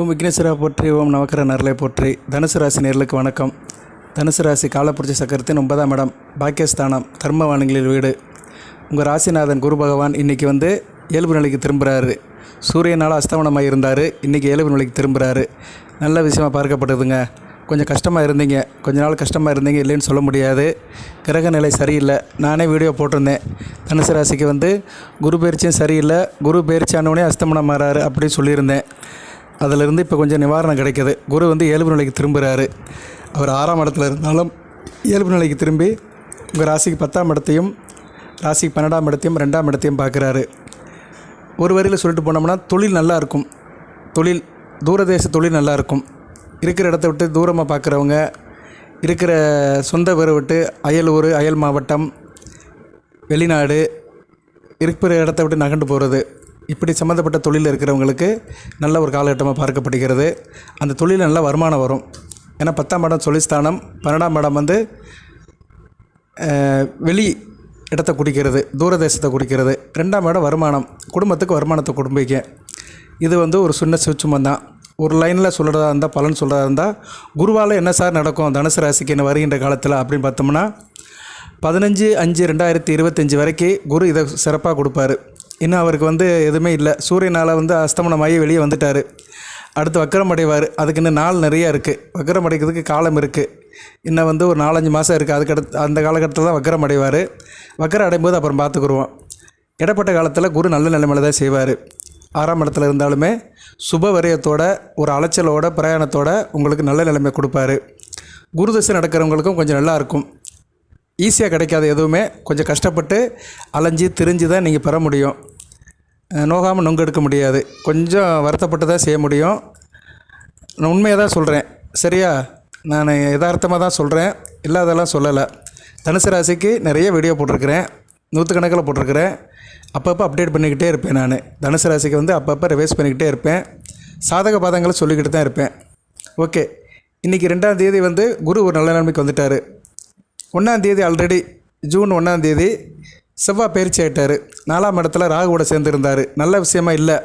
ஓம் விக்னேஸ்வரா போற்றி ஓம் நவக்கர நரலை போற்றி. தனுசு ராசி நேர்களுக்கு வணக்கம். தனுசு ராசி காலப்புரட்சி சக்கரத்தின் ஒன்பதாம் இடம் பாக்கியஸ்தானம் தர்மவானங்களில் வீடு. உங்கள் ராசிநாதன் குரு பகவான் இன்றைக்கி வந்து இயல்பு நிலைக்கு திரும்புகிறாரு சூரியனால் அஸ்தமனமாக இருந்தார் இன்றைக்கி இயல்பு நிலைக்கு திரும்புகிறாரு நல்ல விஷயமா பார்க்கப்படுதுங்க. கொஞ்சம் கஷ்டமாக இருந்தீங்க. கொஞ்ச நாள் கஷ்டமாக இருந்தீங்க இல்லைன்னு சொல்ல முடியாது. கிரக நிலை சரியில்லை. நானே வீடியோ போட்டிருந்தேன். தனுசு ராசிக்கு வந்து குரு பயிற்சியும் சரியில்லை. குரு பயிற்சி ஆனவுடனே அஸ்தமனம் மாறாரு அப்படின்னு சொல்லியிருந்தேன். அதிலிருந்து இப்போ கொஞ்சம் நிவாரணம் கிடைக்கிது. குரு வந்து இயல்பு நிலைக்கு திரும்புகிறாரு அவர் ஆறாம் இடத்துல இருந்தாலும் இயல்பு நிலைக்கு திரும்பி உங்கள் ராசிக்கு பத்தாம் இடத்தையும் ராசிக்கு பன்னெண்டாம் இடத்தையும் ரெண்டாம் இடத்தையும் பார்க்குறாரு. ஒரு வரியில் சொல்லிட்டு போனோம்னா தொழில் நல்லாயிருக்கும் தொழில் தூரதேச தொழில் நல்லாயிருக்கும் இருக்கிற இடத்த விட்டு தூரமாக பார்க்குறவங்க இருக்கிற சொந்த ஊரை விட்டு அயலூர் அயல் மாவட்டம் வெளிநாடு இருக்கிற இடத்த விட்டு நகண்டு போகிறது இப்படி சம்மந்தப்பட்ட தொழிலில் இருக்கிறவங்களுக்கு நல்ல ஒரு காலகட்டமாக பார்க்கப்படுகிறது. அந்த தொழிலில் நல்ல வருமானம் வரும். ஏன்னா பத்தாம் இடம் தொழில்ஸ்தானம் பன்னெண்டாம் இடம் வந்து வெளி இடத்தை குடிக்கிறது தூரதேசத்தை குடிக்கிறது. ரெண்டாம் இடம் வருமானம் குடும்பத்துக்கு வருமானத்தை குடும்பிக்க இது வந்து ஒரு சின்ன சுச்சுமம் தான். ஒரு லைனில் சொல்கிறதா இருந்தால் பலன் சொல்கிறதா இருந்தால் குருவால் என்ன சார் நடக்கும் தனுசு ராசிக்கு என்ன வருகின்ற காலத்தில் அப்படின்னு பார்த்தோம்னா பதினஞ்சு அஞ்சு ரெண்டாயிரத்தி இருபத்தஞ்சி வரைக்கும் குரு இதை சிறப்பாக கொடுப்பாரு. இன்னும் அவருக்கு வந்து எதுவுமே இல்லை. சூரியனால் வந்து அஸ்தமனமாகி வெளியே வந்துட்டார். அடுத்து வக்கரம் அடைவார். அதுக்கு இன்னும் நாள் நிறையா இருக்குது வக்கரம் அடைக்கிறதுக்கு காலம் இருக்குது இன்னும் வந்து ஒரு நாலஞ்சு மாதம் இருக்குது அதுக்கடுத்து அந்த காலகட்டத்தில் தான் வக்கரம் அடைவார். வக்கரம் அடையும்போது அப்புறம் பார்த்துக்குருவோம். இடப்பட்ட காலத்தில் குரு நல்ல நிலைமையில தான் செய்வார். ஆறாம் இடத்துல இருந்தாலுமே சுப வரையத்தோட ஒரு அலைச்சலோட பிரயாணத்தோட உங்களுக்கு நல்ல நிலைமை கொடுப்பாரு. குரு தசை நடக்கிறவங்களுக்கும் கொஞ்சம் நல்லாயிருக்கும் ஈஸியாக கிடைக்காது எதுவுமே கொஞ்சம் கஷ்டப்பட்டு அலைஞ்சு திரிஞ்சு தான் நீங்கள் பெற முடியும். நோகாமல் நொங்கு எடுக்க முடியாது. கொஞ்சம் வருத்தப்பட்டு தான் செய்ய முடியும். நான் உண்மையாக தான் சொல்கிறேன் சரியா? நான் யதார்த்தமாக தான் சொல்கிறேன் இல்லாதெல்லாம் சொல்லலை. தனுசு ராசிக்கு நிறைய வீடியோ போட்டிருக்கிறேன். நூற்றுக்கணக்கில் போட்டிருக்கிறேன். அப்பப்போ அப்டேட் பண்ணிக்கிட்டே இருப்பேன் நான். தனுசு ராசிக்கு வந்து அப்பப்போ ரிவைஸ் பண்ணிக்கிட்டே இருப்பேன். சாதக பாதங்களை சொல்லிக்கிட்டு தான் இருப்பேன். ஓகே. இன்றைக்கி ரெண்டாம் தேதி வந்து குரு ஒரு நல்ல நிலைமைக்கு வந்துட்டார். ஒன்றாந்தேதி ஆல்ரெடி ஜூன் ஒன்றாம் தேதி செவ்வாய் பயிற்சி ஆயிட்டார். நாலாம் இடத்துல ராகுவோட சேர்ந்துருந்தார். நல்ல விஷயமா இல்லை.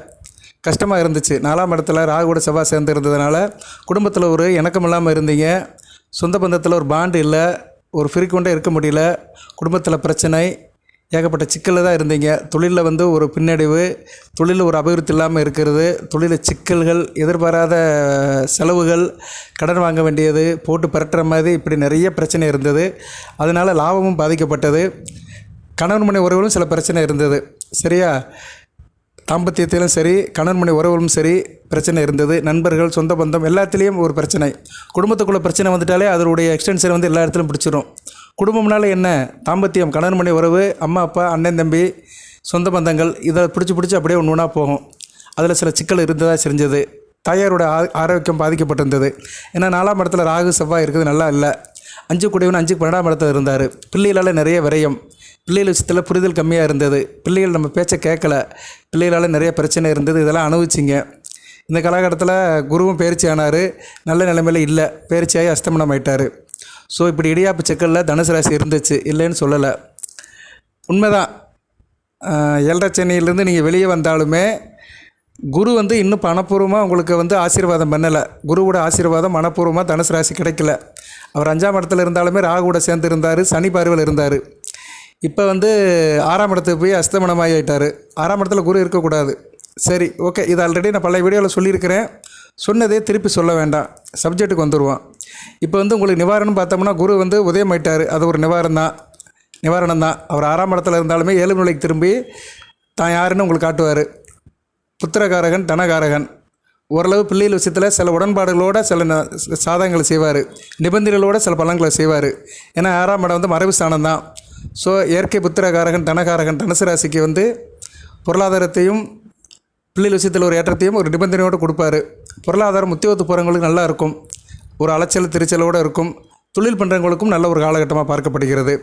கஷ்டமாக இருந்துச்சு. நாலாம் இடத்துல ராகுவோட செவ்வாய் சேர்ந்துருந்ததுனால குடும்பத்தில் ஒரு இணக்கம் இல்லாமல் இருந்தீங்க. சொந்த பந்தத்தில் ஒரு பாண்டு இல்லை. ஒரு ஃப்ரீக்வெண்ட்டாக இருக்க முடியல. குடும்பத்தில் பிரச்சனை. ஏகப்பட்ட சிக்கலில் தான் இருந்தீங்க. தொழிலில் வந்து ஒரு பின்னடைவு தொழிலில் ஒரு அபிவிருத்தி இல்லாமல் இருக்கிறது தொழிலில் சிக்கல்கள் எதிர்பாராத செலவுகள் கடன் வாங்க வேண்டியது போட்டு பரட்டுற மாதிரி இப்படி நிறைய பிரச்சனை இருந்தது. அதனால் லாபமும் பாதிக்கப்பட்டது. கணவன் மனை உறவுகளும் சில பிரச்சனை இருந்தது. சரியா? தாம்பத்தியத்திலும் சரி கணவன் மனை உறவுகளும் சரி பிரச்சனை இருந்தது. நண்பர்கள் சொந்த பந்தம் எல்லாத்துலேயும் ஒரு பிரச்சனை. குடும்பத்துக்குள்ளே பிரச்சனை வந்துட்டாலே அதனுடைய எக்ஸ்டென்ஷன் வந்து எல்லா இடத்துலையும் பிடிச்சிரும். குடும்பம்னால என்ன? தாம்பத்தியம் கணவன் மனை உறவு அம்மா அப்பா அண்ணன் தம்பி சொந்த பந்தங்கள் இதை பிடிச்சி பிடிச்சி அப்படியே ஒன்று ஒன்றா போகும். அதில் சில சிக்கல் இருந்ததாக செஞ்சது தாயாரோட ஆ ஆரோக்கியம் பாதிக்கப்பட்டிருந்தது. ஏன்னா நாலாம் இடத்துல ராகு செவ்வாய் இருக்குது நல்லா இல்லை. அஞ்சு கூடியவன் அஞ்சு பன்னெண்டாம் இடத்துல இருந்தார். பிள்ளைகளால் நிறைய விரயம். பிள்ளைகள் விஷயத்தில் புரிதல் கம்மியாக இருந்தது. பிள்ளைகள் நம்ம பேச்சை கேட்கல பிள்ளைகளால் நிறைய பிரச்சனை இருந்தது. இதெல்லாம் அனுபவிச்சிங்க. இந்த காலகட்டத்தில் குருவும் பயிற்சி ஆனார். நல்ல நிலைமையில் இல்லை. பயிற்சியாகி அஸ்தமனம் ஆயிட்டார். ஸோ இப்படி இடியாப்பு செக்கலில் தனுசு ராசி இருந்துச்சு இல்லைன்னு சொல்லலை. உண்மைதான். ஆஹ் ஏழரை சென்னையிலேருந்து நீங்கள் வெளியே வந்தாலுமே குரு வந்து இன்னும் பணப்பூர்வமாக உங்களுக்கு வந்து ஆசீர்வாதம் பண்ணலை. குருவோட ஆசீர்வாதம் மனப்பூர்வமாக தனுசு ராசி கிடைக்கல. அவர் அஞ்சாம் இடத்துல இருந்தாலுமே ராகுவோட சேர்ந்து இருந்தார் சனி பார்வையில் இருந்தார். இப்போ வந்து ஆறாம் இடத்துக்கு போய் அஸ்தமனமாகி ஆகிட்டார் ஆறாம் இடத்துல குரு இருக்கக்கூடாது. சரி ஓகே. இது ஆல்ரெடி நான் பழைய வீடியோவில் சொல்லியிருக்கிறேன். சொன்னதே திருப்பி சொல்ல வேண்டாம். சப்ஜெக்ட்டுக்கு வந்துடுவோம் இப்போ வந்து உங்களுக்கு நிவாரணம் பார்த்தோம்னா குரு வந்து உதயமாயிட்டார். அது ஒரு நிவாரணம் தான். நிவாரணம் தான். அவர் ஆறாம் இடத்துல இருந்தாலுமே ஏழு நிலைக்கு திரும்பி தான் யாருன்னு உங்களுக்கு காட்டுவார். புத்திரகாரகன் தனகாரகன். ஓரளவு பிள்ளைகள் விஷயத்தில் சில உடன்பாடுகளோடு சில ந- சாதகங்களை செய்வார். நிபந்தனைகளோட சில பலன்களை செய்வார். ஏன்னா ஆறாம் இடம் வந்து மறைவு ஸ்தானம் தான். ஸோ இயற்கை புத்திரகாரகன் தனகாரகன் தனுசு ராசிக்கு வந்து பொருளாதாரத்தையும் பிள்ளைகள் விஷயத்தில் ஒரு ஏற்றத்தையும் ஒரு நிபந்தனையோடு கொடுப்பாரு. பொருளாதாரம் உத்தியோகத்து போகிறவங்களுக்கு நல்லா இருக்கும். ஒரு அலைச்சல் திருச்சலோடு இருக்கும். தொழில் பண்ணுறவங்களுக்கும் நல்ல ஒரு காலகட்டமாக பார்க்கப்படுகிறது.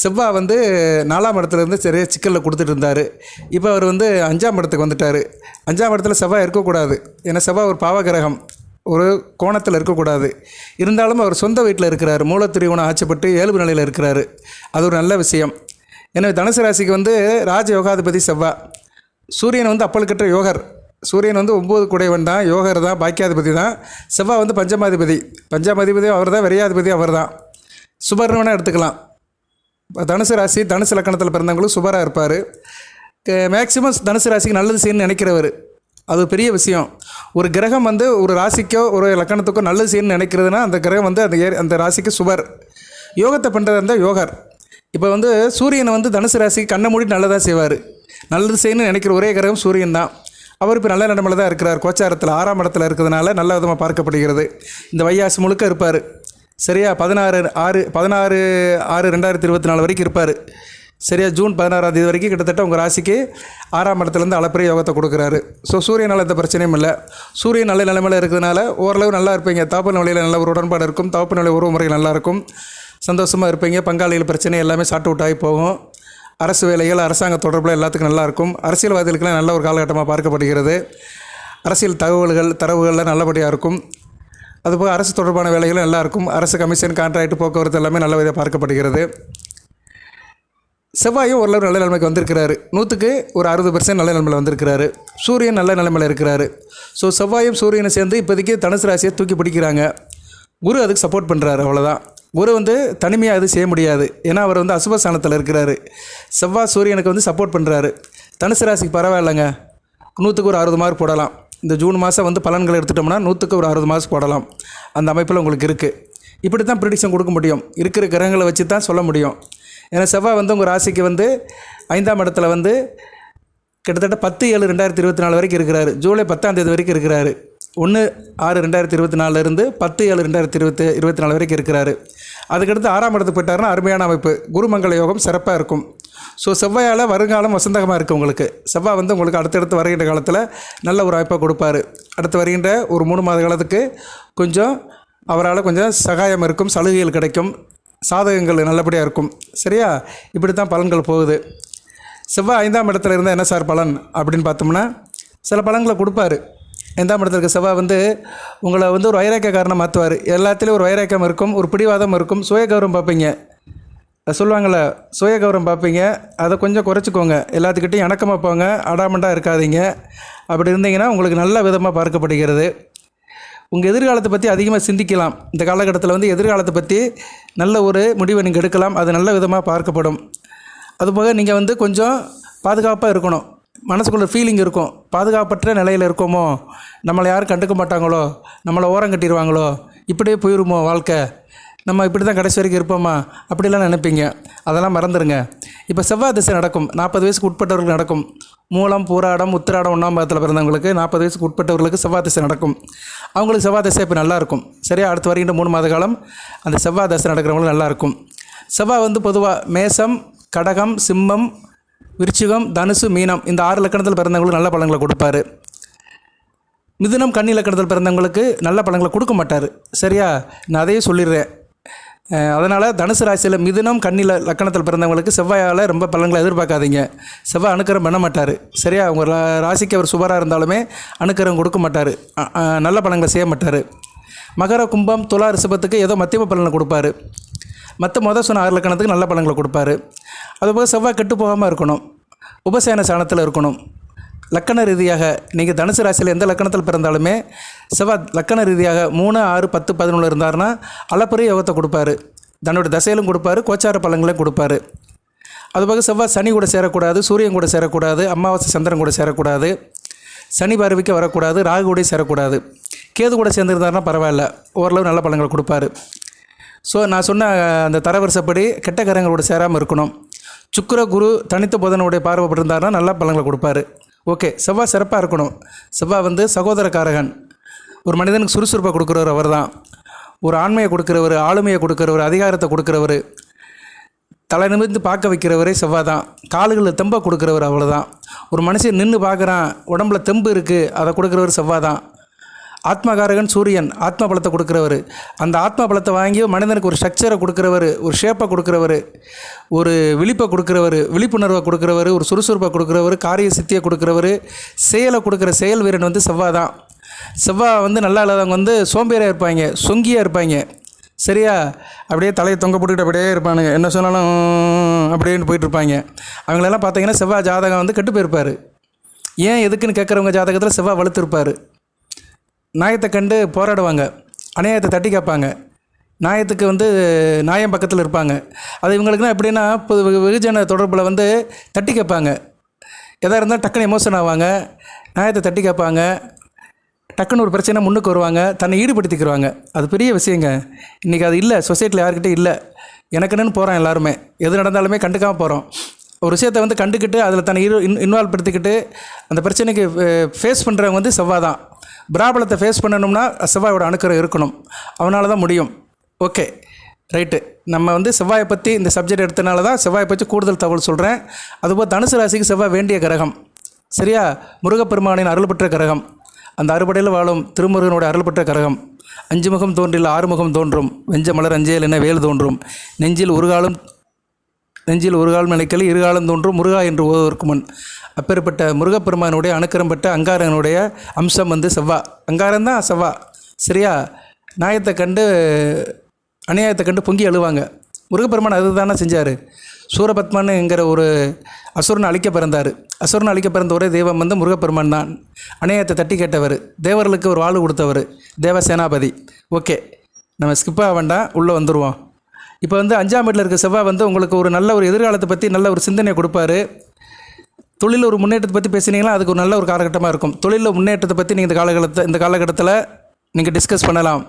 செவ்வாய் வந்து நாலாம் இடத்துலேருந்து சரியாக சிக்கலில் கொடுத்துட்டு இருந்தார். இப்போ அவர் வந்து அஞ்சாம் இடத்துக்கு வந்துட்டார். அஞ்சாம் இடத்துல செவ்வாய் இருக்கக்கூடாது. ஏன்னா செவ்வாய் ஒரு பாவகிரகம். ஒரு கோணத்தில் இருக்கக்கூடாது. இருந்தாலும் அவர் சொந்த வீட்டில் இருக்கிறார். மூலத்திரிவுணம் ஆட்சிப்பட்டு இயல்பு நிலையில் இருக்கிறாரு. அது ஒரு நல்ல விஷயம். எனவே தனுசு ராசிக்கு வந்து ராஜ யோகாதிபதி செவ்வாய் சூரியன் வந்து அப்பழுக்கற்ற யோகர். சூரியன் வந்து ஒம்பது குடைவன் தான் யோகர் தான் பாக்கியாதிபதி தான். செவ்வாய் வந்து பஞ்சமாதிபதி. பஞ்சமாதிபதி அவர் தான் விரையாதிபதி அவர் தான் சுபர்ணவனாக எடுத்துக்கலாம். தனுசு ராசி தனுசு லக்கணத்தில் பிறந்தவங்களும் சுபராக இருப்பார். மேக்சிமம் தனுசு ராசிக்கு நல்லது செய்யணும்னு நினைக்கிறவர். அது பெரிய விஷயம். ஒரு கிரகம் வந்து ஒரு ராசிக்கோ ஒரு லக்கணத்துக்கோ நல்லது செய்யணும்னு நினைக்கிறதுனா அந்த கிரகம் வந்து அந்த அந்த ராசிக்கு சுபர். யோகத்தை பண்ணுறதா இருந்தால் யோகர். இப்போ வந்து சூரியனை வந்து தனுசு ராசிக்கு கண்ணை மூடி நல்லதாக செய்வார். நல்லது செய்யணும்னு நினைக்கிற ஒரே கிரகம் சூரியன் தான். அவர் இப்போ நல்ல நிலமையில தான் இருக்கிறார். கோச்சாரத்தில் ஆறாம் இடத்துல இருக்கிறதுனால நல்ல விதமாக பார்க்கப்படுகிறது. இந்த வையாசு முழுக்க இருப்பார். சரியா? பதினாறு ஆறு பதினாறு ஆறு ரெண்டாயிரத்தி இருபத்தி நாலு வரைக்கும் இருப்பார். சரியா? ஜூன் பதினாறாம் தேதி வரைக்கும் கிட்டத்தட்ட உங்கள் ராசிக்கு ஆறாம் இடத்துலேருந்து அளப்பரிய யோகத்தை கொடுக்குறாரு. ஸோ சூரியனால் எந்த பிரச்சனையும் இல்லை. சூரியன் நல்ல நிலைமையில் இருக்கிறதுனால ஓரளவு நல்லா இருப்பீங்க. தவப்பு நிலையில் நல்ல ஒரு உடன்பாடு இருக்கும். தவப்பு நிலை உறவு முறை நல்லாயிருக்கும் சந்தோஷமாக இருப்பீங்க. பங்காளிகள் பிரச்சனை எல்லாமே சாட்டு ஆகி போகும். அரசு வேலைகள் அரசாங்க தொடர்பில் எல்லாத்துக்கும் நல்லா இருக்கும் அரசியல்வாதிகளுக்கெல்லாம் நல்ல ஒரு காலகட்டமாக பார்க்கப்படுகிறது. அரசியல் தகவல்கள் தரவுகள்லாம் நல்லபடியாக இருக்கும். அதுபோக அரசு தொடர்பான வேலைகளும் நல்லா இருக்கும் அரசு கமிஷன் கான்ட்ராக்ட் போக்குவரத்து எல்லாமே நல்ல விதமாக பார்க்கப்படுகிறது. செவ்வாயும் ஓரளவு நல்ல நிலைமைக்கு வந்திருக்கிறாரு. நூற்றுக்கு ஒரு அறுபது பர்சன்ட் நல்ல நிலைமையில் வந்திருக்கிறாரு. சூரியன் நல்ல நிலைமையில் இருக்கிறாரு. ஸோ செவ்வாயும் சூரியனை சேர்ந்து இப்போதைக்கு தனுசு ராசியை தூக்கி பிடிக்கிறாங்க. குரு அதுக்கு சப்போர்ட் பண்ணுறாரு அவ்வளோதான் குரு வந்து தனிமையாக அது செய்ய முடியாது. ஏன்னா அவர் வந்து அசுபஸ்தானத்தில் இருக்கிறாரு. செவ்வாய் சூரியனுக்கு வந்து சப்போர்ட் பண்ணுறாரு தனுசு ராசிக்கு பரவாயில்லைங்க. நூற்றுக்கு ஒரு அறுபது மார்க் போடலாம். இந்த ஜூன் மாதம் வந்து பலன்களை எடுத்துட்டோம்னா நூற்றுக்கு ஒரு அறுபது மாதம் போடலாம். அந்த அமைப்பில் உங்களுக்கு இருக்குது இப்படி தான் ப்ரிடிக்ஷன் கொடுக்க முடியும். இருக்கிற கிரகங்களை வச்சு தான் சொல்ல முடியும். ஏன்னா செவ்வாய் வந்து உங்கள் ராசிக்கு வந்து ஐந்தாம் இடத்துல வந்து கிட்டத்தட்ட பத்து ஏழு ரெண்டாயிரத்தி இருபத்தி நாலு வரைக்கும் இருக்கிறாரு. ஜூலை பத்தாம் தேதி வரைக்கும் இருக்கிறாரு. ஒன்று ஆறு ரெண்டாயிரத்தி இருபத்தி நாலுலேருந்து பத்து ஏழு ரெண்டாயிரத்தி இருபத்தி இருபத்தி நாலு வரைக்கும் இருக்கிறாரு. அதுக்கடுத்து ஆறாம் இடத்துக்கு போயிட்டாருன்னா அருமையான அமைப்பு. குருமங்கள யோகம் சிறப்பாக இருக்கும். ஸோ செவ்வாயால் வருங்காலம் வசந்தகமாக இருக்குது உங்களுக்கு. செவ்வாய் வந்து உங்களுக்கு அடுத்தடுத்து வருகின்ற காலத்தில் நல்ல ஒரு வாய்ப்பாக கொடுப்பாரு. அடுத்து வருகின்ற ஒரு மூணு மாத காலத்துக்கு கொஞ்சம் அவரால் கொஞ்சம் சகாயம் இருக்கும் சலுகைகள் கிடைக்கும் சாதகங்கள் நல்லபடியாக இருக்கும். சரியா? இப்படி தான் பலன்கள் போகுது. செவ்வாய் ஐந்தாம் இடத்துல இருந்தால் என்ன சார் பலன்? அப்படின்னு பார்த்தோம்னா சில பலன்களை கொடுப்பாரு. ஐந்தாம் இடத்துல இருக்க செவ்வாய் வந்து உங்களை வந்து ஒரு வைராக்கியக்காரனை மாற்றுவார் எல்லாத்துலேயும் ஒரு வைராக்கியம் இருக்கும் ஒரு பிடிவாதம் இருக்கும். சுயகௌரவம் பார்ப்பீங்க. அது சுய சுயகௌரவம் பார்ப்பீங்க. அதை கொஞ்சம் குறைச்சிக்கோங்க. எல்லாத்துக்கிட்டையும் இணக்கமாக போங்க அடாமண்டாக இருக்காதீங்க. அப்படி இருந்தீங்கன்னா உங்களுக்கு நல்ல விதமாக பார்க்கப்படுகிறது. உங்கள் எதிர்காலத்தை பற்றி அதிகமாக சிந்திக்கலாம். இந்த காலகட்டத்தில் வந்து எதிர்காலத்தை பற்றி நல்ல ஒரு முடிவை நீங்கள் எடுக்கலாம். அது நல்ல விதமாக பார்க்கப்படும். அதுபோக நீங்கள் வந்து கொஞ்சம் பாதுகாப்பாக இருக்கணும். மனசுக்குள்ள ஃபீலிங் இருக்கும். பாதுகாப்பற்ற நிலையில் இருக்கோமோ? நம்மளை யாரும் கண்டுக்க மாட்டாங்களோ? நம்மளை ஓரம் கட்டிடுவாங்களோ? இப்படியே போயிருமோ வாழ்க்கை? நம்ம இப்படி தான் கடைசி வரைக்கும் இருப்போமா? அப்படிலாம் நினைப்பீங்க. அதெல்லாம் மறந்துடுங்க இப்போ செவ்வாய் திசை நடக்கும். நாற்பது வயசுக்கு உட்பட்டவர்களுக்கு நடக்கும். மூலம் பூராடம் உத்திராடம் ஒன்றாம் பாதத்தில் பிறந்தவங்களுக்கு நாற்பது வயசுக்கு உட்பட்டவர்களுக்கு செவ்வாய் திசை நடக்கும். அவங்களுக்கு செவ்வாய் திசை இப்போ நல்லாயிருக்கும் சரியா? அடுத்து வருகின்ற மூணு மாத காலம் அந்த செவ்வாய் திசை நடக்கிறவங்களுக்கு நல்லா இருக்கும். செவ்வாய் வந்து பொதுவாக மேசம் கடகம் சிம்மம் விருச்சிகம் தனுசு மீனம் இந்த ஆறு லக்கணத்தில் பிறந்தவங்களுக்கு நல்ல பலன்களை கொடுப்பாரு. மிதுனம் கன்னி லக்கணத்தில் பிறந்தவங்களுக்கு நல்ல பலன்களை கொடுக்க மாட்டார். சரியா? நான் அதையே சொல்லிடுறேன். அதனால் தனுசு ராசியில் மிதுனம் கன்னி லக்கணத்தில் பிறந்தவங்களுக்கு செவ்வாயால் ரொம்ப பலன்களை எதிர்பார்க்காதீங்க. செவ்வாய் அணுக்கரம் பண்ண மாட்டார். சரியா? உங்கள் ரா- ராசிக்கு அவர் சுபராக இருந்தாலுமே அணுக்கரம் கொடுக்க மாட்டார். நல்ல பலன்களை செய்ய மாட்டார். மகர கும்பம் துலா ரிசபத்துக்கு ஏதோ மத்தியம பலனை கொடுப்பாரு. மற்ற மொதல் சொன்ன ஆறு லக்கணத்துக்கு நல்ல பலன்களை கொடுப்பாரு. அதுபோக செவ்வாய் கெட்டு போகாமல் இருக்கணும். உபசேன சாணத்தில் இருக்கணும். லக்கண ரீதியாக நீங்கள் தனுசு ராசியில் எந்த லக்கணத்தில் பிறந்தாலுமே செவ்வாய் லக்கண ரீதியாக மூணு ஆறு பத்து பதினொன்று இருந்தாருன்னா அளப்பரிய யோகத்தை கொடுப்பாரு. தன்னோட தசையிலும் கொடுப்பாரு கோச்சார பழங்களையும் கொடுப்பாரு. அதுபோக செவ்வாய் சனி கூட சேரக்கூடாது சூரியன் கூட சேரக்கூடாது அமாவாசை சந்திரன் கூட சேரக்கூடாது சனி பார்வைக்கு வரக்கூடாது ராகு கூட சேரக்கூடாது. கேது கூட சேர்ந்துருந்தாருன்னா பரவாயில்ல. ஓரளவு நல்ல பழங்களை கொடுப்பாரு. ஸோ நான் சொன்ன அந்த தரவரிசைப்படி கெட்டக்காரங்களோட சேராமல் இருக்கணும். சுக்கர குரு தனித்த புதனுடைய பார்வைப்பட்டிருந்தாருன்னா நல்லா பலங்களை கொடுப்பாரு. ஓகே செவ்வாய் சிறப்பாக இருக்கணும். செவ்வாய் வந்து சகோதரக்காரகன். ஒரு மனிதனுக்கு சுறுசுறுப்பை கொடுக்குறவர் அவர் தான் ஒரு ஆண்மையை கொடுக்குறவர் ஆளுமையை கொடுக்குறவர் அதிகாரத்தை கொடுக்குறவர் தலை நிமிர்ந்து பார்க்க வைக்கிறவரே செவ்வாய் தான். கால்களில் தெம்பை கொடுக்குறவர் அவ்வளோதான் ஒரு மனுஷன் நின்று பார்க்குறான் உடம்புல தெம்பு இருக்குது அதை கொடுக்குறவர் செவ்வாய் தான். ஆத்மகாரகன் சூரியன் ஆத்ம பலத்தை கொடுக்குறவர். அந்த ஆத்ம பலத்தை வாங்கி மனிதனுக்கு ஒரு ஸ்ட்ரக்சரை கொடுக்குறவர் ஒரு ஷேப்பை கொடுக்குறவர் ஒரு விழிப்பை கொடுக்குறவர் விழிப்புணர்வை கொடுக்குறவர் ஒரு சுறுசுறுப்பை கொடுக்குறவர் காரிய சித்தியை கொடுக்குறவர் செயலை கொடுக்குற செயல் வீரன் வந்து செவ்வாய் தான். செவ்வாய் வந்து நல்லா இல்லாதவங்க வந்து சோம்பேறியாக இருப்பாங்க சொங்கியாக இருப்பாங்க. சரியா? அப்படியே தலையை தொங்க போட்டுக்கிட்டு அப்படியே இருப்பானுங்க. என்ன சொன்னாலும் அப்படின்னு போயிட்டு இருப்பாங்க. அவங்களெல்லாம் பார்த்தீங்கன்னா செவ்வாய் ஜாதகம் வந்து கெட்டு போயிருப்பார். ஏன் எதுக்குன்னு கேட்குறவங்க ஜாதகத்தில் செவ்வாய் வளர்த்துருப்பார் நாயத்தை கண்டு போராடுவாங்க. அநியாயத்தை தட்டி கேட்பாங்க. நாயத்துக்கு வந்து நாயம் பக்கத்தில் இருப்பாங்க. அது இவங்களுக்குன்னா எப்படின்னா இப்போ வெகுஜன தொடர்பில் வந்து தட்டி கேட்பாங்க. எதாக இருந்தால் டக்குன்னு எமோஷன் ஆவாங்க. நியாயத்தை தட்டி கேட்பாங்க. டக்குன்னு ஒரு பிரச்சனை முன்னுக்கு வருவாங்க. தன்னை ஈடுபடுத்திக்கிறாங்க அது பெரிய விஷயங்க. இன்றைக்கி அது இல்லை. சொசைட்டியில் யாருக்கிட்டையும் இல்லை. எனக்குன்னு போகிறோம் எல்லாருமே. எது நடந்தாலுமே கண்டுக்காமல் போகிறோம் ஒரு விஷயத்தை வந்து கண்டுக்கிட்டு அதில் தன்னை இரு இன் இன்வால்வ் படுத்திக்கிட்டு அந்த பிரச்சனைக்கு ஃபேஸ் பண்ணுறவங்க வந்து செவ்வாய் தான். பிராபலத்தை ஃபேஸ் பண்ணணும்னா செவ்வாயோட அணுக்கரம் இருக்கணும். அவனால தான் முடியும். ஓகே. ரைட்டு. நம்ம வந்து செவ்வாயை பற்றி இந்த சப்ஜெக்ட் எடுத்தனால தான் செவ்வாயை பற்றி கூடுதல் தகவல் சொல்கிறேன் அதுபோல் தனுசு ராசிக்கு செவ்வாய் வேண்டிய கிரகம். சரியா? முருகப்பெருமானின் அருள் பெற்ற கிரகம். அந்த அறுபடையில் வாழும் திருமுருகனோட அருள் பெற்ற கிரகம். அஞ்சு முகம் தோன்றில் ஆறுமுகம் தோன்றும். வெஞ்ச மலர் அஞ்சேல் என வேல் தோன்றும். நெஞ்சில் ஒரு காலம் நெஞ்சில் ஒரு காலம் நினைக்கல இருகாலம் தோன்றும் முருகா என்று ஓதுவதற்கு முன் அப்பேற்பட்ட முருகப்பெருமானுடைய அணுக்கரம் பெற்ற அங்காரனுடைய அம்சம் வந்து செவ்வா. அங்காரம் தான் செவ்வா. சரியா? நியாயத்தை கண்டு அநியாயத்தை கண்டு பொங்கி அழுவாங்க. முருகப்பெருமான் அது தானே செஞ்சார். சூரபத்மனுங்கிற ஒரு அசுரன் அழிக்க பிறந்தார். அசுரன் அழிக்க பிறந்த ஒரே தெய்வம் வந்து முருகப்பெருமான் தான். அநியாயத்தை தட்டி கேட்டவர். தேவர்களுக்கு ஒரு வாழ்வு கொடுத்தவர். தேவசேனாபதி. ஓகே. நம்ம ஸ்கிப்பாக வேண்டாம். உள்ளே வந்துடுவோம் இப்போ வந்து அஞ்சாம் வீட்டில் இருக்க செவ்வாய் வந்து உங்களுக்கு ஒரு நல்ல ஒரு எதிர்காலத்தை பற்றி நல்ல ஒரு சிந்தனையை கொடுப்பாரு. தொழிலில் ஒரு முன்னேற்றத்தை பற்றி பேசுனீங்கன்னா அதுக்கு ஒரு நல்ல ஒரு காலகட்டமாக இருக்கும். தொழிலில் முன்னேற்றத்தை பற்றி நீங்கள் இந்த காலகட்டத்தை இந்த காலகட்டத்தில் நீங்கள் டிஸ்கஸ் பண்ணலாம்.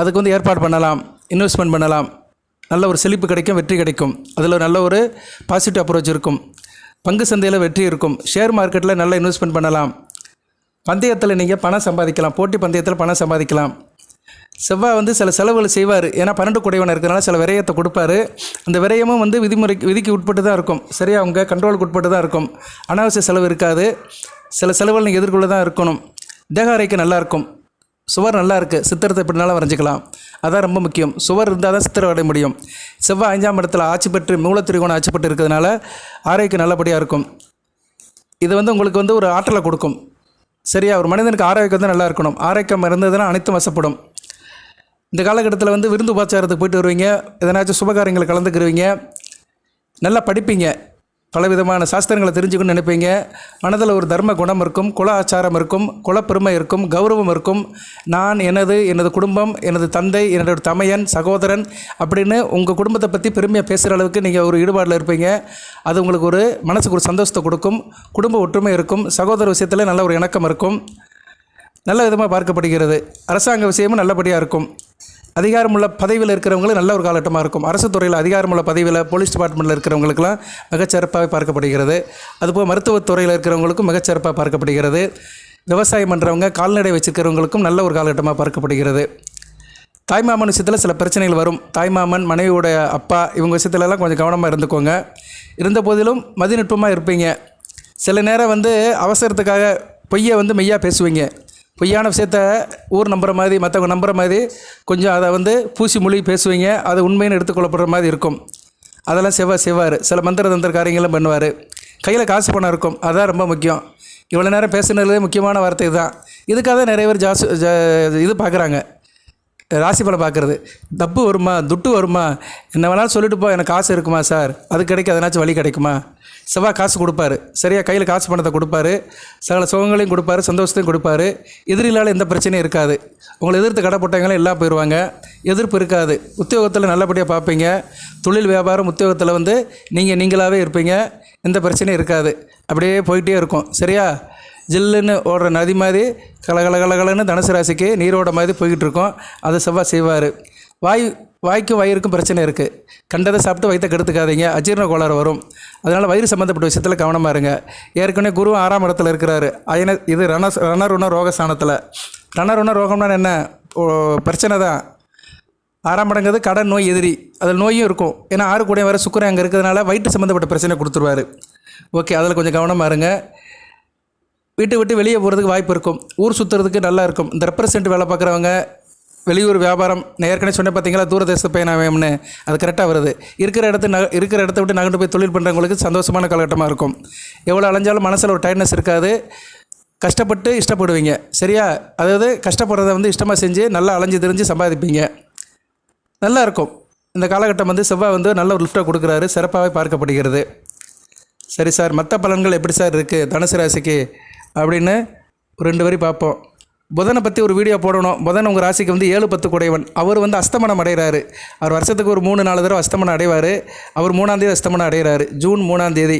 அதுக்கு வந்து ஏற்பாடு பண்ணலாம் இன்வெஸ்ட்மெண்ட் பண்ணலாம். நல்ல ஒரு செழிப்பு கிடைக்கும் வெற்றி கிடைக்கும். அதில் நல்ல ஒரு பாசிட்டிவ் அப்ரோச் இருக்கும். பங்கு சந்தையில் வெற்றி இருக்கும். ஷேர் மார்க்கெட்டில் நல்ல இன்வெஸ்ட்மெண்ட் பண்ணலாம். பந்தயத்தில் நீங்கள் பணம் சம்பாதிக்கலாம். போட்டி பந்தயத்தில் பணம் சம்பாதிக்கலாம். செவ்வாய் வந்து சில செலவுகள் செய்வார். ஏன்னா பன்னெண்டு குடைவன் இருக்கிறனால சில விரயத்தை கொடுப்பாரு. அந்த விரயமும் வந்து விதிமுறைக்கு விதிக்கு உட்பட்டு தான் இருக்கும். சரியா? அவங்க கண்ட்ரோலுக்கு உட்பட்டு தான் இருக்கும். அனாவசிய செலவு இருக்காது. சில செலவுகள் நீங்கள் எதிர்கொள்ள தான் இருக்கணும். தேக ஆரோக்கியம் நல்லாயிருக்கும் சுவர் நல்லா இருக்குது சித்திரத்தை எப்படினாலும் வரைஞ்சிக்கலாம். அதான் ரொம்ப முக்கியம். சுவர் இருந்தால் தான் சித்திரம் வரைய முடியும். செவ்வாய் அஞ்சாம் இடத்துல ஆட்சி பெற்று மூலத்திரிகோணம் ஆட்சி பெற்று இருக்கிறதுனால ஆரோக்கியம் நல்லபடியாக இருக்கும். இது வந்து உங்களுக்கு வந்து ஒரு ஆற்றலை கொடுக்கும். சரியா? ஒரு மனிதனுக்கு ஆரோக்கியம் வந்து நல்லா இருக்கணும். ஆரோக்கியம் இருந்ததுன்னா அனைத்தும் வசப்படும். இந்த காலகட்டத்தில் வந்து விருந்து உபச்சாரத்துக்கு போயிட்டு வருவீங்க. எதனாச்சும் சுபகாரியங்களை கலந்துக்கிருவீங்க. நல்லா படிப்பீங்க. பலவிதமான சாஸ்திரங்களை தெரிஞ்சுக்கணும்னு நினைப்பீங்க. மனதில் ஒரு தர்ம குணம் இருக்கும். குல ஆச்சாரம் இருக்கும். குலப்பெருமை இருக்கும். கௌரவம் இருக்கும். நான் எனது எனது குடும்பம் எனது தந்தை என்னோட தமையன் சகோதரன் அப்படின்னு உங்கள் குடும்பத்தை பற்றி பெருமையாக பேசுகிற அளவுக்கு நீங்கள் ஒரு ஈடுபாடில் இருப்பீங்க. அது உங்களுக்கு ஒரு மனசுக்கு ஒரு சந்தோஷத்தை கொடுக்கும். குடும்ப ஒற்றுமை இருக்கும். சகோதர விஷயத்தில் நல்ல ஒரு இணக்கம் இருக்கும். நல்ல விதமாக பார்க்கப்படுகிறது. அரசாங்க விஷயமும் நல்லபடியாக இருக்கும். அதிகாரமுள்ள பதவியில் இருக்கிறவங்களுக்கு நல்ல ஒரு காலகட்டமாக இருக்கும். அரசு துறையில் அதிகாரமுள்ள பதவியில் போலீஸ் டிபார்ட்மெண்ட்டில் இருக்கிறவங்களுக்கெல்லாம் மிகச்சிறப்பாக பார்க்கப்படுகிறது. அதுபோல் மருத்துவத்துறையில் இருக்கிறவங்களுக்கும் மிகச்சிறப்பாக பார்க்கப்படுகிறது. விவசாயம் பண்ணுறவங்க கால்நடை வச்சுருக்கிறவங்களுக்கும் நல்ல ஒரு காலகட்டமாக பார்க்கப்படுகிறது. தாய்மாமன் விஷயத்தில் சில பிரச்சனைகள் வரும். தாய்மாமன் மனைவியோட அப்பா இவங்க விஷயத்துலலாம் கொஞ்சம் கவனமாக இருந்துக்கோங்க. இருந்த போதிலும் மதிநுட்பமாக இருப்பீங்க. சில நேரம் வந்து அவசரத்துக்காக பொய்யை வந்து மெய்யாக பேசுவீங்க. பொய்யான விஷயத்த ஊர் நம்புகிற மாதிரி மற்றவங்க நம்புகிற மாதிரி கொஞ்சம் அதை வந்து பூசி மொழி பேசுவீங்க. அது உண்மைன்னு எடுத்துக்கொள்ளப்படுற மாதிரி இருக்கும். அதெல்லாம் செவ்வாய் செய்வார் சில மந்திர தந்திர காரியங்களும் பண்ணுவார். கையில் காசு பணம் இருக்கும். அதுதான் ரொம்ப முக்கியம். இவ்வளோ நேரம் பேசுனதுலேயே முக்கியமான வார்த்தை தான் இதுக்காக தான் நிறைய பேர் ஜாசு ஜா இது பார்க்குறாங்க. ராசி பலம் பார்க்குறது. தப்பு வருமா? துட்டு வருமா? என்ன வேணாலும் சொல்லிட்டு போ எனக்கு காசு இருக்குமா சார்? அது கிடைக்க அதனாச்சும் வழி கிடைக்குமா? செவ்வாய் காசு கொடுப்பாரு. சரியாக கையில் காசு பணத்தை கொடுப்பாரு. சகல சுகங்களையும் கொடுப்பாரு சந்தோஷத்தையும் கொடுப்பாரு. எதிரிலால் எந்த பிரச்சனையும் இருக்காது. உங்களை எதிர்த்து கடை போட்டவங்களும் எல்லாம் போயிடுவாங்க எதிர்ப்பு இருக்காது. உத்தியோகத்தில் நல்லபடியாக பார்ப்பீங்க. தொழில் வியாபாரம் உத்தியோகத்தில் வந்து நீங்கள் நீங்களாகவே இருப்பீங்க. எந்த பிரச்சனையும் இருக்காது. அப்படியே போயிட்டே இருக்கும். சரியா? ஜில்லுன்னு ஓடுற நதி மாதிரி கலகல கலகலன்னு தனுசு ராசிக்கு நீரோட மாதிரி போய்கிட்டு இருக்கோம். அதை செவ்வாய் செய்வார். வாய் வாய்க்கும் வயிறுக்கும் பிரச்சனை இருக்குது கண்டதை சாப்பிட்டு வயிற்றை கெடுத்துக்காதீங்க. அஜீரண கோளாறு வரும். அதனால் வயிறு சம்மந்தப்பட்ட விஷயத்தில் கவனமாக இருங்க. ஏற்கனவே குரு ஆறாம் இடத்துல இருக்கிறாரு. அயன இது ரண ரணருண ரோகஸ்தானத்தில். ரணருண ரோகம்னா என்ன? பிரச்சனை தான். ஆறாம் இடங்கிறது கடன் நோய் எதிரி. அதில் நோயும் இருக்கும். ஏன்னா ஆறு கூட வர சுக்கரன் அங்கே இருக்கிறதுனால வயிற்று சம்மந்தப்பட்ட பிரச்சனை கொடுத்துருவாரு. ஓகே அதில் கொஞ்சம் கவனமாக இருங்க. வீட்டை விட்டு வெளியே போகிறதுக்கு வாய்ப்பு இருக்கும். ஊர் சுற்றுறதுக்கு நல்லா இருக்கும். இந்த ரெப்ரசன்ட் வேலை பார்க்குறவங்க வெளியூர் வியாபாரம் நான் ஏற்கனவே சொன்னேன் பார்த்தீங்களா தூரதேச பயணம்னு அது கரெக்டாக வருது. இருக்கிற இடத்து நக இருக்கிற இடத்த விட்டு நகர்ந்து போய் தொழில் பண்ணுறவங்களுக்கு சந்தோஷமான காலகட்டமாக இருக்கும். எவ்வளோ அலைஞ்சாலும் மனசில் ஒரு டைட்னஸ் இருக்காது. கஷ்டப்பட்டு இஷ்டப்படுவீங்க. சரியா? அதாவது கஷ்டப்படுறத வந்து இஷ்டமாக செஞ்சு நல்லா அலைஞ்சு தெரிஞ்சு சம்பாதிப்பீங்க. நல்லா இருக்கும். இந்த காலகட்டம் வந்து செவ்வாய் வந்து நல்ல ஒரு லிஃப்டாக கொடுக்குறாரு. சிறப்பாகவே பார்க்கப்படுகிறது. சரி சார் மற்ற பலன்கள் எப்படி சார் இருக்குது தனுசு ராசிக்கு அப்படின்னு ஒரு ரெண்டு வரி பார்ப்போம். புதனை பற்றி ஒரு வீடியோ போடணும். புதன் உங்கள் ராசிக்கு வந்து ஏழு பத்து குடையவன் அவர் வந்து அஸ்தமனம் அடைகிறாரு. அவர் வருஷத்துக்கு ஒரு மூணு நாலு தடவை அஸ்தமனம் அடைவார். அவர் மூணாந்தேதி அஸ்தமனம் அடைகிறாரு. ஜூன் மூணாந்தேதி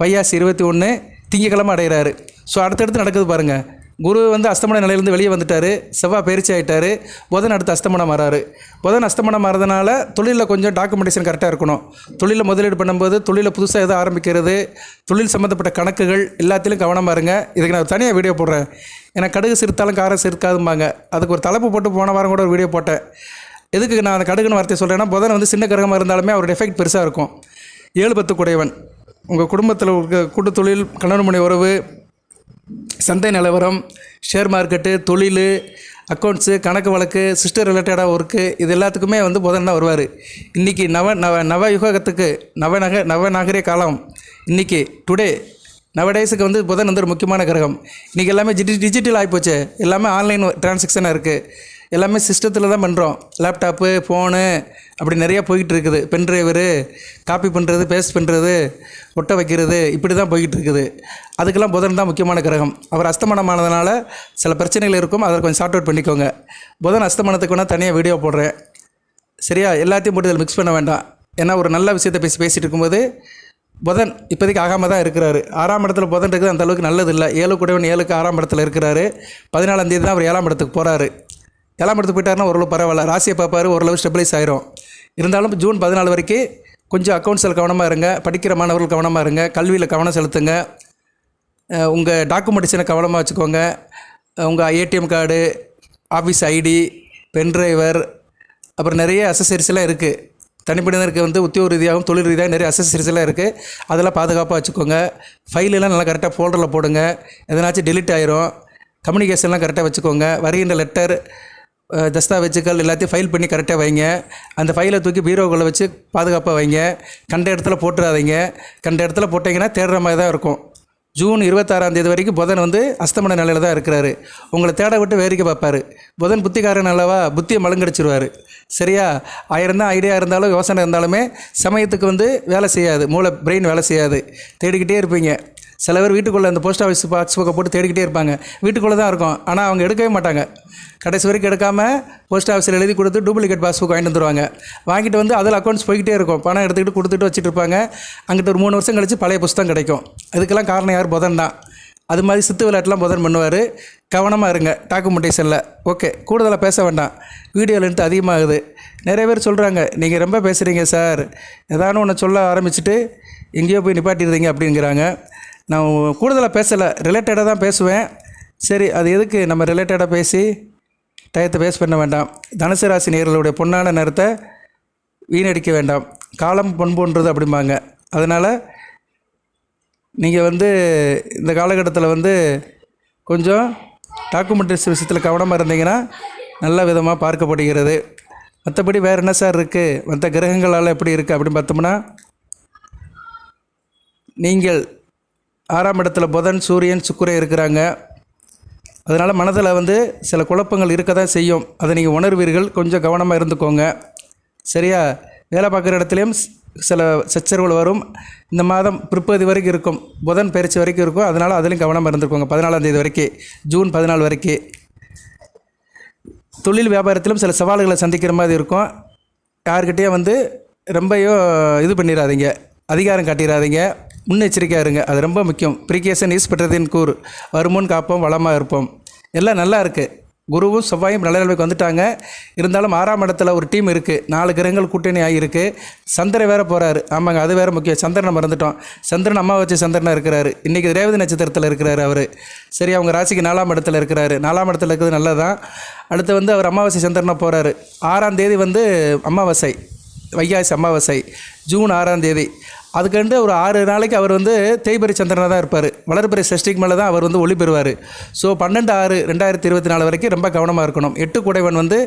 வையாசி இருபத்தி ஒன்று திங்கக்கிழமை அடைகிறாரு. ஸோ அடுத்தடுத்து நடக்குது பாருங்கள் குரு வந்து அஸ்தமன நிலையிலேருந்து வெளியே வந்துட்டார். செவ்வாய் பயிற்சி ஆகிட்டார் புதன் அடுத்து அஸ்தமனம் மாறாரு. புதன் அஸ்தமனம் மாறதுனால தொழிலில் கொஞ்சம் டாக்குமெண்டேஷன் கரெக்டாக இருக்கணும். தொழிலில் முதலீடு பண்ணும்போது தொழிலில் புதுசாக எதாவது ஆரம்பிக்கிறது தொழில் சம்மந்தப்பட்ட கணக்குகள் எல்லாத்திலும் கவனமாக இருங்க. இதுக்கு நான் தனியாக வீடியோ போடுறேன். ஏன்னா கடுகு சிறுத்தாலும் காரம் சிறுக்காதும்பாங்க அதுக்கு ஒரு தலைப்பு போட்டு போன வாரம் கூட ஒரு வீடியோ போட்டேன். எதுக்கு நான் அந்த கடுகுன்னு வார்த்தை சொல்கிறேன்னா புதன் வந்து சின்ன கிரகமாக இருந்தாலுமே அவரோட எஃபெக்ட் பெருசாக இருக்கும். ஏழு பத்து குடையவன் உங்கள் குடும்பத்தில் இருக்க கூட்டு தொழில் கணவன் மணி உறவு சந்தை நிலவரம் ஷேர் மார்க்கெட்டு தொழில் அக்கௌண்ட்ஸு கணக்கு வழக்கு சிஸ்டர் ரிலேட்டடாக ஒர்க்கு இது எல்லாத்துக்குமே வந்து புதன் தான் வருவார். இன்றைக்கி நவ நவ நவ யுகத்துக்கு நவநக நவநாகரிக காலம் இன்றைக்கி டுடே நவடேஸுக்கு வந்து புதன் வந்து ஒரு முக்கியமான கிரகம். இன்றைக்கி எல்லாமே டிஜி டிஜிட்டல் ஆகிப்போச்சு எல்லாமே ஆன்லைன் டிரான்சாக்ஷனாக இருக்குது எல்லாமே சிஸ்டத்தில் தான் பண்ணுறோம் லேப்டாப்பு ஃபோனு அப்படி நிறையா போய்கிட்டு இருக்குது. பென் டிரைவரு காப்பி பண்ணுறது பேஸ்ட் பண்ணுறது ஒட்ட வைக்கிறது இப்படி தான் போய்கிட்டு இருக்குது. அதுக்கெல்லாம் புதன் தான் முக்கியமான கிரகம். அவர் அஸ்தமனமானதுனால சில பிரச்சனைகள் இருக்கும். அதை கொஞ்சம் சார்ட் அவுட் பண்ணிக்கோங்க. புதன் அஸ்தமனத்துக்கு வேணால் தனியாக வீடியோ போடுறேன். சரியா? எல்லாத்தையும் போட்டு இதில் மிக்ஸ் பண்ண வேண்டாம். ஏன்னா ஒரு நல்ல விஷயத்தை பேசி பேசிகிட்டு இருக்கும்போது புதன் இப்போதைக்கு ஆகாமல் தான் இருக்கிறாரு. ஆறாம் இடத்துல புதன் இருக்குது அந்த அளவுக்கு நல்லது இல்லை ஏழு கூடவன் ஏழுக்கு ஆறாம் இடத்துல இருக்கிறாரு. பதினாலாம் தேதி தான் அவர் ஏழாம் இடத்துக்கு போகிறாரு ஏழாம் இடத்துக்கு போயிட்டாருன்னா ஓரளவு பரவாயில்ல. ராசியை பார்ப்பார் ஓரளவு ஸ்டெபிளைஸ் ஆயிரும். இருந்தாலும் ஜூன் பதினாலு வரைக்கும் கொஞ்சம் அக்கௌண்ட்ஸில் கவனமாக இருங்க. படிக்கிற மாணவர்கள் கவனமாக இருங்க. கல்வியில் கவனம் செலுத்துங்க. உங்கள் டாக்குமெண்டேஷனை கவனமாக வச்சுக்கோங்க. உங்கள் ATM card office ID pen driver அப்புறம் நிறைய அசசரிஸ்லாம் இருக்குது தனிப்படினருக்கு வந்து உத்தியோக ரீதியாகவும் தொழில் ரீதியாக நிறைய அசசரிஸ்லாம் இருக்குது அதெல்லாம் பாதுகாப்பாக வச்சுக்கோங்க. ஃபைலெல்லாம் நல்லா கரெக்டாக ஃபோல்டரில் போடுங்க. எதனாச்சும் டெலிட் ஆயிரும். கம்யூனிகேஷன்லாம் கரெக்டாக வச்சுக்கோங்க. வருகின்ற லெட்டர் தஸ்தாவேஜுகள் எல்லாத்தையும் ஃபைல் பண்ணி கரெக்டாக வைங்க. அந்த ஃபைலை தூக்கி பீரோக்குள்ளே வச்சு பாதுகாப்பாக வைங்க. கண்ட இடத்துல போட்டுறாதீங்க. கண்ட இடத்துல போட்டிங்கன்னா தேடுற மாதிரி தான் இருக்கும். ஜூன் இருபத்தாறாம் தேதி வரைக்கும் புதன் வந்து அஸ்தமன நிலையில் தான் இருக்கிறாரு. உங்களை தேட விட்டு வேடிக்கை பார்ப்பாரு. புதன் புத்திக்காரன் அல்லவா புத்தியை மழுங்கடிச்சிருவார். சரியா? ஆயிரம் தான் ஐடியா இருந்தாலும் யோசனை இருந்தாலுமே சமயத்துக்கு வந்து வேலை செய்யாது. மூளை பிரெயின் வேலை செய்யாது. தேடிக்கிட்டே இருப்பீங்க. சில பேர் வீட்டுக்குள்ளே அந்த போஸ்ட் ஆஃபீஸ் பாக்ஸ் புக்கை போட்டு தேடிக்கிட்டே இருப்பாங்க. வீட்டுக்குள்ளே தான் இருக்கும். ஆனால் அவங்க எடுக்கவே மாட்டாங்க. கடைசி வரைக்கும் எடுக்காமல் போஸ்ட் ஆஃபீஸில் எழுதி கொடுத்து டூப்ளிகேட் பாஸ் புக் வாங்கிட்டு வந்துருவாங்க. வாங்கிட்டு வந்து அதில் அக்கௌண்ட்ஸ் போய்கிட்டே இருக்கும். பணம் எடுத்துக்கிட்டு கொடுத்துட்டு வச்சுட்டு இருப்பாங்க. அங்கிட்ட ஒரு மூணு வருஷம் கழிச்சு பழைய புஸ்தகம் கிடைக்கும். அதுக்கெல்லாம் காரணம் யார்? புதன் தான். அது மாதிரி சித்து விளையாட்டுலாம் புதன் பண்ணுவார். கவனமாக இருங்க. டாக்குமெண்டேஷனில். ஓகே. கூடுதலாக பேச வேண்டாம். வீடியோ லென்த் அதிகமாகுது. நிறைய பேர் சொல்கிறாங்க நீங்கள் ரொம்ப பேசுகிறீங்க சார். ஏதானு ஒன்று சொல்ல ஆரம்பிச்சுட்டு எங்கேயோ போய் நிப்பாட்டிடுறீங்க அப்படிங்கிறாங்க. நான் கூடுதலாக பேசலை ரிலேட்டடாக தான் பேசுவேன். சரி அது எதுக்கு நம்ம ரிலேட்டடாக பேசி டயத்தை வேஸ்ட் பண்ண வேண்டாம். தனுசு ராசி நேர்களுடைய பொன்னான நேரத்தை வீணடிக்க வேண்டாம். காலம் பண்புன்றது அப்படிம்பாங்க. அதனால் நீங்கள் வந்து இந்த காலகட்டத்தில் வந்து கொஞ்சம் டாக்குமெண்ட்ரிஸ் விஷயத்தில் கவனமாக இருந்தீங்கன்னா நல்ல விதமாக பார்க்கப்படுகிறது. மற்றபடி வேறு என்ன சார் இருக்குது மற்ற கிரகங்களால் எப்படி இருக்குது அப்படின்னு பார்த்தோம்னா நீங்கள் ஆறாம் இடத்துல புதன் சூரியன் சுக்கிரன் இருக்கிறாங்க. அதனால் மனதில் வந்து சில குழப்பங்கள் இருக்க தான் செய்யும். அதை நீங்கள் உணர்வீர்கள். கொஞ்சம் கவனமாக இருந்துக்கோங்க. சரியா? வேலை பார்க்குற இடத்துலையும் சில சச்சரவுகள் வரும். இந்த மாதம் பிற்பகுதி வரைக்கும் இருக்கும். புதன் பயிற்சி வரைக்கும் இருக்கும். அதனால் அதுலேயும் கவனமாக இருந்துக்கோங்க. பதினாலாம் தேதி வரைக்கும் ஜூன் பதினாலு வரைக்கும் தொழில் வியாபாரத்திலும் சில சவால்களை சந்திக்கிற மாதிரி இருக்கும். யார்கிட்டேயும் வந்து ரொம்பயோ இது பண்ணிடாதீங்க அதிகாரம் காட்டிடாதீங்க முன்னெச்சரிக்கையாக இருங்க அது ரொம்ப முக்கியம். ப்ரிகேஷன் ஈஸ் பெற்றதின் கூறு வருமுன் காப்போம் வளமாக இருப்போம். எல்லாம் நல்லா இருக்குது குருவும் செவ்வாயும் நல்ல நிலைமைக்கு வந்துட்டாங்க. இருந்தாலும் ஆறாம் இடத்துல ஒரு டீம் இருக்குது நாலு கிரகங்கள் கூட்டணி ஆகியிருக்கு. சந்திரன் வேறு போகிறாரு ஆமாங்க அது வேறு முக்கியம். சந்திரனை மறந்துட்டோம். சந்திரன் அம்மா வச்சு சந்திரனாக இருக்கிறாரு. இன்றைக்கி ரேவதி நட்சத்திரத்தில் இருக்கிறாரு அவர். சரி அவங்க ராசிக்கு நாலாம் இடத்துல இருக்கிறாரு. நாலாம் இடத்துல இருக்கிறது நல்லதான் அடுத்து வந்து அவர் அமாவாசை சந்திரனா போகிறாரு ஆறாம் தேதி வந்து அமாவாசை வைகாசி அமாவாசை. ஜூன் ஆறாம் தேதி. அதுக்கண்டு ஒரு ஆறு நாளைக்கு அவர் வந்து தேய்பரி சந்திரனாக தான் இருப்பார். வளர்பிறை சஷ்டிக்கு மேலே தான் அவர் வந்து ஒளி பெறுவார். ஸோ பன்னெண்டு ஆறு ரெண்டாயிரத்தி இருபத்தி நாலு வரைக்கும் ரொம்ப கவனமாக இருக்கணும். எட்டு குடைவன் வந்து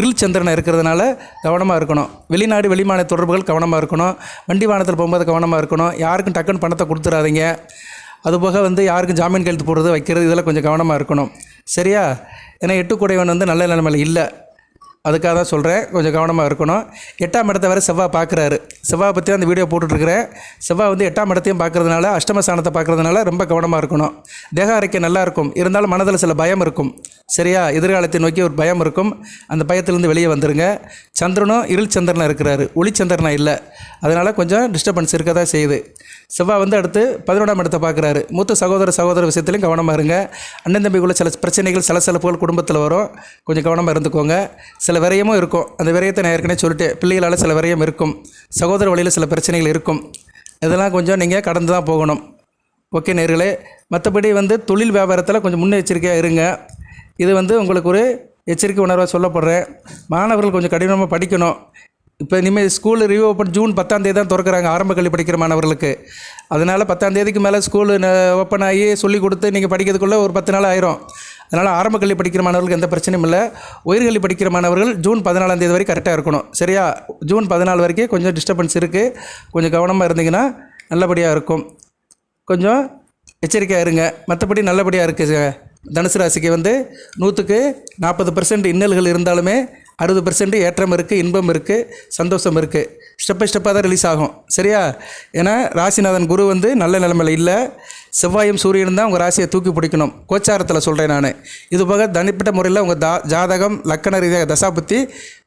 இருள் சந்திரனை இருக்கிறதுனால கவனமாக இருக்கணும். வெளிநாடு வெளிமாநில தொடர்புகள் கவனமாக இருக்கணும். வண்டி வாகனத்தில் போகும்போது கவனமாக இருக்கணும். யாருக்கும் டக்குன்னு பணத்தை கொடுத்துடாதீங்க அதுபோக வந்து யாருக்கும் ஜாமீன் கழுத்து போடுறது வைக்கிறது இதெல்லாம் கொஞ்சம் கவனமாக இருக்கணும். சரியா? ஏன்னா எட்டு குடைவன் வந்து நல்ல நிலைமையில் இல்லை. அதுக்காக தான் சொல்கிறேன் கொஞ்சம் கவனமாக இருக்கணும். எட்டாம் இடத்தை வரை செவ்வாய் பார்க்குறாரு. செவ்வாய் பற்றி அந்த வீடியோ போட்டுட்ருக்கிறேன். செவ்வாய் வந்து எட்டாம் இடத்தையும் பார்க்குறதுனால அஷ்டம ஸ்தானத்தை பார்க்குறதுனால ரொம்ப கவனமாக இருக்கணும். தேக ஆரோக்கியம் நல்லாயிருக்கும் இருந்தாலும் மனதில் சில பயம் இருக்கும். சரியா? எதிர்காலத்தை நோக்கி ஒரு பயம் இருக்கும். அந்த பயத்திலேருந்து வெளியே வந்துடுங்க சந்திரனும் இருள் சந்திரனாக இருக்கிறாரு. ஒளி சந்திரனாக இல்லை. அதனால் கொஞ்சம் டிஸ்டர்பன்ஸ் இருக்க தான் செய்யுது. செவ்வாய் வந்து அடுத்து பதினொன்றாம் இடத்தை பார்க்குறாரு. மூத்த சகோதர சகோதர விஷயத்துலையும் கவனமாக இருங்க. அண்ணன் தம்பிக்குள்ள சில பிரச்சனைகள் சில சிலப்புகள் குடும்பத்தில் வரும். கொஞ்சம் கவனமாக இருந்துக்கோங்க. சில விரயமும் இருக்கும். அந்த விரயத்தை நான் ஏற்கனவே சொல்லிட்டு பிள்ளைகளால் சில விரயம் இருக்கும். சகோதர வழியில் சில பிரச்சனைகள் இருக்கும். இதெல்லாம் கொஞ்சம் நீங்கள் கடந்து தான் போகணும். ஓகே நேர்களே மற்றபடி வந்து தொழில் வியாபாரத்தில் கொஞ்சம் முன்னெச்சரிக்கையாக இருங்க. இது வந்து உங்களுக்கு ஒரு எச்சரிக்கை உணர்வாக சொல்லப்படுறேன். மாணவர்கள் கொஞ்சம் கடினமாக படிக்கணும். இப்போ இனிமேல் ஸ்கூல் ரிவ்யூ ஓப்பன் ஜூன் பத்தாம் தேதி தான் திறக்கிறாங்க. ஆரம்ப கல்வி படிக்கிற மாணவர்களுக்கு. அதனால் பத்தாம் தேதிக்கு மேலே ஸ்கூலு ஓப்பன் ஆகி சொல்லி கொடுத்து நீங்கள் படிக்கிறதுக்குள்ளே ஒரு பத்து நாள் ஆயிரும். அதனால் ஆரம்ப கல்வி படிக்கிற மாணவர்களுக்கு எந்த பிரச்சனையும் இல்லை. உயர்கல்வி படிக்கிற மாணவர்கள் ஜூன் பதினாலாம் தேதி வரைக்கும் கரெக்டாக இருக்கணும். சரியா? ஜூன் பதினாலு வரைக்கும் கொஞ்சம் டிஸ்டர்பன்ஸ் இருக்குது கொஞ்சம் கவனமாக இருந்தீங்கன்னா நல்லபடியாக இருக்கும். கொஞ்சம் எச்சரிக்கையாக இருங்க. மற்றபடி நல்லபடியாக இருக்குது தனுசு ராசிக்கு வந்து நூற்றுக்கு நாற்பது பர்சன்ட் இன்னல்கள் இருந்தாலுமே அறுபது பர்சன்ட் ஏற்றம் இருக்குது இன்பம் இருக்குது சந்தோஷம் இருக்குது ஸ்டெப் பை ஸ்டெப்பாக தான் ரிலீஸ் ஆகும். சரியா? ஏன்னா ராசிநாதன் குரு வந்து நல்ல நிலைமையில் இல்லை. செவ்வாயும் சூரியனும் தான் உங்கள் ராசியை தூக்கி பிடிக்கணும். கோச்சாரத்தில் சொல்கிறேன் நான். இது போக தனிப்பட்ட முறையில் உங்கள் தா ஜாதகம் லக்கண ரீதியாக தசாபுத்தி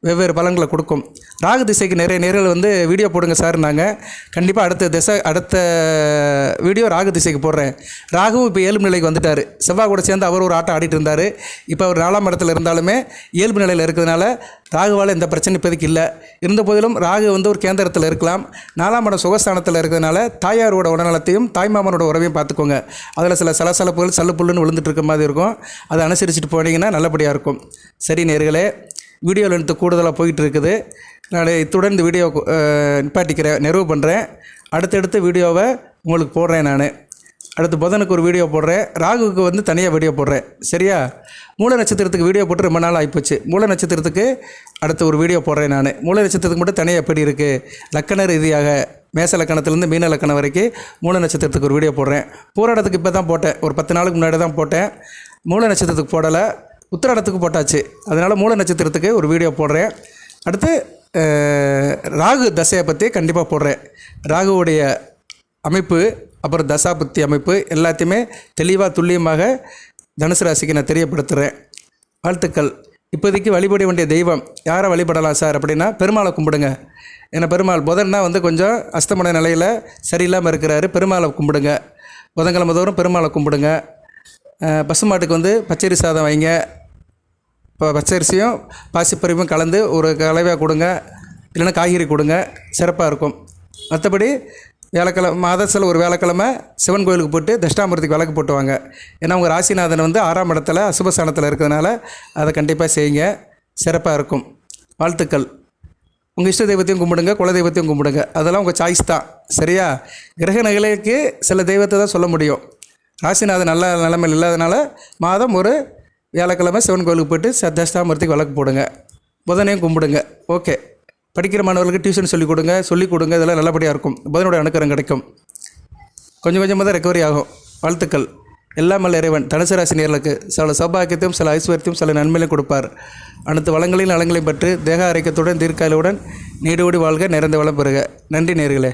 வெவ்வேறு பலன்களை கொடுக்கும். ராகு திசைக்கு நிறைய நேரில் வந்து வீடியோ போடுங்க சார் நாங்கள் கண்டிப்பாக அடுத்த திசை அடுத்த வீடியோ ராகு திசைக்கு போடுறேன். ராகுவும் இப்போ இயல்பு நிலைக்கு வந்துட்டார். செவ்வாய் கூட சேர்ந்து அவர் ஒரு ஆட்டம் ஆடிட்டு இருந்தார். இப்போ அவர் நாலாம் இடத்துல இருந்தாலுமே இயல்பு நிலையில் இருக்கிறதுனால ராகுவால் எந்த பிரச்சனை இப்போதைக்கு இல்லை. இருந்த போதிலும் ராகு வந்து ஒரு கேந்திரத்தில் இருக்கலாம். நாலாம் இடம் சுகஸ்தானத்தில் இருக்கிறதுனால தாயாரோட உடல்நலத்தையும் தாய்மாமனோட உறவையும் பார்த்து பார்த்துக்கோங்க. அதில் சில சலசலப்புகள் சல்லுப்புல்லுன்னு விழுந்துட்டு இருக்க மாதிரி இருக்கும். அதை அனுசரிச்சுட்டு போனீங்கன்னா நல்லபடியாக இருக்கும். சரி நேர்களே வீடியோ லென்த்து கூடுதலாக போயிட்டு இருக்குது நான் இத்துடன் இந்த வீடியோ நிப்பாட்டிக்கிறேன் நிறைவு பண்ணுறேன் அடுத்தடுத்த வீடியோவை உங்களுக்கு போடுறேன் நான். அடுத்து புதனுக்கு ஒரு வீடியோ போடுறேன். ராகுவுக்கு வந்து தனியாக வீடியோ போடுறேன். சரியா? மூல நட்சத்திரத்துக்கு வீடியோ போட்டு ரொம்ப நாள் ஆகிப்போச்சு மூல நட்சத்திரத்துக்கு அடுத்து ஒரு வீடியோ போடுறேன் நான். மூல நட்சத்திரத்துக்கு மட்டும் தனியாக எப்படி இருக்குது லக்கண ரீதியாக மேச லக்கணத்துலேருந்து மீன லக்கணம் வரைக்கும் மூல நட்சத்திரத்துக்கு ஒரு வீடியோ போடுறேன். பூராடத்துக்கு இப்போ தான் போட்டேன். ஒரு பத்து நாளுக்கு முன்னாடி தான் போட்டேன். மூல நட்சத்திரத்துக்கு போடலை. உத்திராடத்துக்கு போட்டாச்சு. அதனால் மூல நட்சத்திரத்துக்கு ஒரு வீடியோ போடுறேன். அடுத்து ராகு தசையை பற்றி கண்டிப்பாக போடுறேன். ராகுவுடைய அமைப்பு அப்புறம் தசாபுத்தி அமைப்பு எல்லாத்தையுமே தெளிவாக துல்லியமாக தனுசு ராசிக்கு நான் தெரியப்படுத்துகிறேன் வாழ்த்துக்கள். இப்போதைக்கு வழிபட வேண்டிய தெய்வம் யாரை வழிபடலாம் சார் அப்படின்னா பெருமாளை கும்பிடுங்க. ஏன்னா பெருமாள் புதன்னா வந்து கொஞ்சம் அஸ்தமன நிலையில் சரியில்லாமல் இருக்கிறாரு. பெருமாளை கும்பிடுங்க. புதன்கிழமை தோறும் பெருமாளை கும்பிடுங்க. பசுமாட்டுக்கு வந்து பச்சரி சாதம் வைங்க. இப்போ பச்சரிசியும் பாசிப்பருப்பும் கலந்து ஒரு கலவையாக கொடுங்க. இல்லைன்னா காய்கறி கொடுங்க. சிறப்பாக இருக்கும். மற்றபடி வேலைக்கிழமை மாதத்தில் ஒரு வேலைக்கிழமை சிவன் கோயிலுக்கு போட்டு தஷ்டாமூர்த்திக்கு விளக்கு போட்டுவாங்க. ஏன்னா உங்கள் ராசிநாதன் வந்து ஆறாம் இடத்துல அசுபஸ்தானத்தில் இருக்கிறதுனால அதை கண்டிப்பாக செய்யுங்க. சிறப்பாக இருக்கும். வாழ்த்துக்கள். உங்கள் இஷ்ட தெய்வத்தையும் கும்பிடுங்க குல தெய்வத்தையும் கும்பிடுங்க. அதெல்லாம் உங்கள் சாய்ஸ் தான். சரியா? கிரக நிலைக்கு சில தெய்வத்தை தான் சொல்ல முடியும். ராசிநாதன் நல்ல நிலைமையில் இல்லாதனால மாதம் ஒரு வியாழக்கிழமை சிவன் கோயிலுக்கு போயிட்டு ச- விளக்கு போடுங்க. புதனையும் கும்பிடுங்க. ஓகே. படிக்கிற மாணவர்களுக்கு டியூஷன் சொல்லிக் கொடுங்க சொல்லிக் கொடுங்க இதெல்லாம் நல்லபடியாக இருக்கும். புதனுடைய அனுக்கரம் கிடைக்கும். கொஞ்சம் கொஞ்சமாக தான் ரெக்கவரி ஆகும். வாழ்த்துக்கள். எல்லாம் வல்ல இறைவன். தனுசு ராசி நேர்களுக்கு சில சௌபாக்கியத்தையும் சில ஐஸ்வர்யத்தையும் சில நன்மையிலும் கொடுப்பார். அனைத்து வளங்களையும் நலங்களையும் பெற்று தேக ஆரோக்கியத்துடன் தீர்க்காயலுடன் நீடோடி வாழ்க நிறைந்த வளம் பெறுக. நன்றி நேர்களே.